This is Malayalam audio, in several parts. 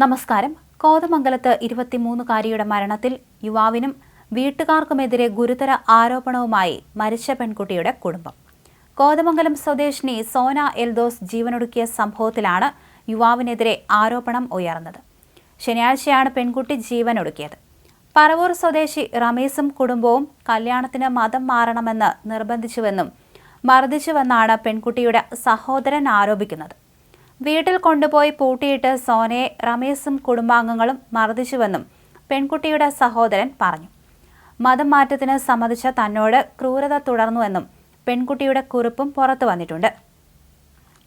നമസ്കാരം. കോതമംഗലത്ത് ഇരുപത്തിമൂന്നുകാരിയുടെ മരണത്തിൽ യുവാവിനും വീട്ടുകാർക്കുമെതിരെ ഗുരുതര ആരോപണവുമായി മരിച്ച പെൺകുട്ടിയുടെ കുടുംബം. കോതമംഗലം സ്വദേശിനി സോന എൽദോസ് ജീവനൊടുക്കിയ സംഭവത്തിലാണ് യുവാവിനെതിരെ ആരോപണം ഉയർന്നത്. ശനിയാഴ്ചയാണ് പെൺകുട്ടി ജീവനൊടുക്കിയത്. പറവൂർ സ്വദേശി റമീസും കുടുംബവും കല്യാണത്തിന് മതം മാറണമെന്ന് നിർബന്ധിച്ചുവെന്നും മർദ്ദിച്ചുവെന്നാണ് പെൺകുട്ടിയുടെ സഹോദരൻ ആരോപിക്കുന്നത്. വീട്ടിൽ കൊണ്ടുപോയി പൂട്ടിയിട്ട് സോനയെ റമേസും കുടുംബാംഗങ്ങളും മർദ്ദിച്ചുവെന്നും പെൺകുട്ടിയുടെ സഹോദരൻ പറഞ്ഞു. മതം മാറ്റത്തിന് സമ്മതിച്ച തന്നോട് ക്രൂരത തുടർന്നുവെന്നും പെൺകുട്ടിയുടെ കുറിപ്പും പുറത്തു വന്നിട്ടുണ്ട്.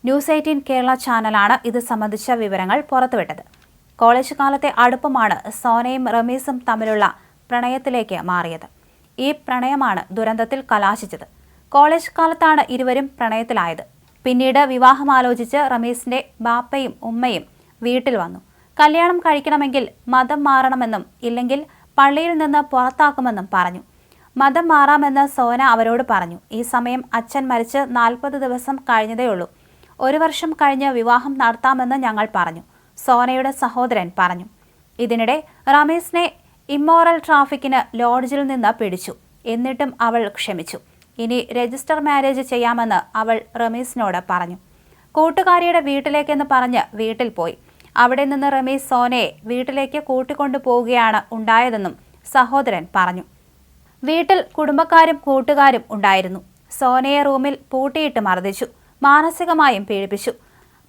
ന്യൂസ് എയ്റ്റീൻ കേരള ചാനലാണ് ഇത് സംബന്ധിച്ച വിവരങ്ങൾ പുറത്തുവിട്ടത്. കോളേജ് കാലത്തെ അടുപ്പമാണ് സോനയും റമീസും തമ്മിലുള്ള പ്രണയത്തിലേക്ക് മാറിയത്. ഈ പ്രണയമാണ് ദുരന്തത്തിൽ കലാശിച്ചത്. കോളേജ് കാലത്താണ് ഇരുവരും പ്രണയത്തിലായത്. പിന്നീട് വിവാഹം ആലോചിച്ച് റമീസിന്റെ ബാപ്പയും ഉമ്മയും വീട്ടിൽ വന്നു. കല്യാണം കഴിക്കണമെങ്കിൽ മതം മാറണമെന്നും ഇല്ലെങ്കിൽ പള്ളിയിൽ നിന്ന് പുറത്താക്കുമെന്നും പറഞ്ഞു. മതം മാറാമെന്ന് സോന അവരോട് പറഞ്ഞു. ഈ സമയം അച്ഛൻ മരിച്ച് നാൽപ്പത് ദിവസം കഴിഞ്ഞതേയുള്ളൂ ഒരു വർഷം കഴിഞ്ഞ് വിവാഹം നടത്താമെന്ന് ഞങ്ങൾ പറഞ്ഞു. സോനയുടെ സഹോദരൻ പറഞ്ഞു. ഇതിനിടെ റമീസിനെ ഇമ്മോറൽ ട്രാഫിക്കിന് ലോഡ്ജിൽ നിന്ന് പിടിച്ചു. എന്നിട്ടും അവൾ ക്ഷമിച്ചു. ഇനി രജിസ്റ്റർ മാരേജ് ചെയ്യാമെന്ന് അവൾ റമീസിനോട് പറഞ്ഞു. കൂട്ടുകാരിയുടെ വീട്ടിലേക്കെന്ന് പറഞ്ഞ് വീട്ടിൽ പോയി. അവിടെ നിന്ന് റമീസ് സോനയെ വീട്ടിലേക്ക് കൂട്ടിക്കൊണ്ടു പോവുകയാണ് ഉണ്ടായതെന്നും സഹോദരൻ പറഞ്ഞു. വീട്ടിൽ കുടുംബക്കാരും കൂട്ടുകാരും ഉണ്ടായിരുന്നു. സോനയെ റൂമിൽ പൂട്ടിയിട്ട് മർദ്ദിച്ചു. മാനസികമായും പീഡിപ്പിച്ചു.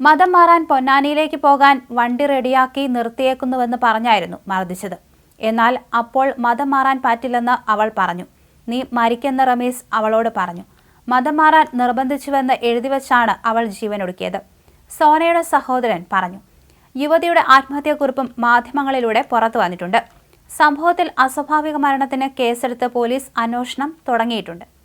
മതം മാറാൻ പൊന്നാനിയിലേക്ക് പോകാൻ വണ്ടി റെഡിയാക്കി നിർത്തിയേക്കുന്നുവെന്ന് പറഞ്ഞായിരുന്നു മർദ്ദിച്ചത്. എന്നാൽ അപ്പോൾ മതം മാറാൻ പറ്റില്ലെന്ന് അവൾ പറഞ്ഞു. നീ മരിക്കെന്ന റമീസ് അവളോട് പറഞ്ഞു. മതം മാറാൻ നിർബന്ധിച്ചുവെന്ന് എഴുതിവെച്ചാണ് അവൾ ജീവനൊടുക്കിയത്. സോനയുടെ സഹോദരൻ പറഞ്ഞു. യുവതിയുടെ ആത്മഹത്യാക്കുറിപ്പും മാധ്യമങ്ങളിലൂടെ പുറത്തു വന്നിട്ടുണ്ട്. സംഭവത്തിൽ അസ്വാഭാവിക മരണത്തിന് കേസെടുത്ത് പോലീസ് അന്വേഷണം തുടങ്ങിയിട്ടുണ്ട്.